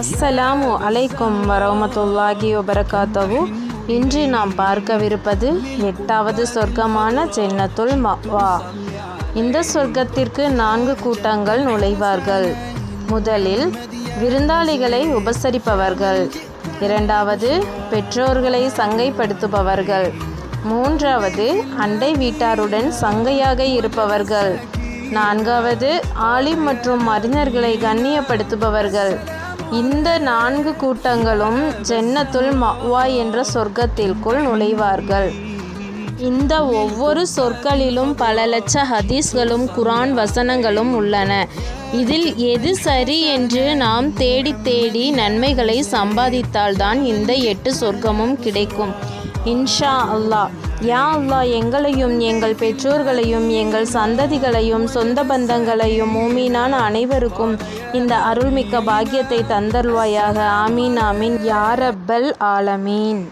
அஸ்ஸலாமு அலைக்கும் வரமத்துல்லாஹி வபரகாத்தவு இன்று நாம் பார்க்கவிருப்பது எட்டாவது சொர்க்கமான ஜென்னத்துல் மவா. இந்த சொர்க்கத்திற்கு நான்கு கூட்டங்கள் நுழைவார்கள். முதலில் விருந்தாளிகளை உபசரிப்பவர்கள். இரண்டாவது பெற்றோர்களை சங்கைப்படுத்துபவர்கள். மூன்றாவது அண்டை வீட்டாருடன் சங்கையாக இருப்பவர்கள். நான்காவது ஆலிம் மற்றும் அறிஞர்களை கண்ணியப்படுத்துபவர்கள். இந்த நான்கு கூட்டங்களும் ஜென்னத்துல் மவா என்ற சொர்க்கத்திற்குள் நுழைவார்கள். இந்த ஒவ்வொரு சொற்களிலும் பல லட்ச ஹதீஸ்களும் குரான் வசனங்களும் உள்ளன. இதில் எது சரி என்று நாம் தேடி தேடி நன்மைகளை சம்பாதித்தால்தான் இந்த எட்டு சொர்க்கமும் கிடைக்கும். இன்ஷா அல்லாஹ். யா அல்லா எங்களையும் எங்கள் பெற்றோர்களையும் எங்கள் சந்ததிகளையும் சொந்த பந்தங்களையும் மூமீனான அனைவருக்கும் இந்த அருள்மிக்க பாக்கியத்தை தந்தருவாயாக ஆமீன் ஆமீன். யாரப்பல் ஆலமீன்.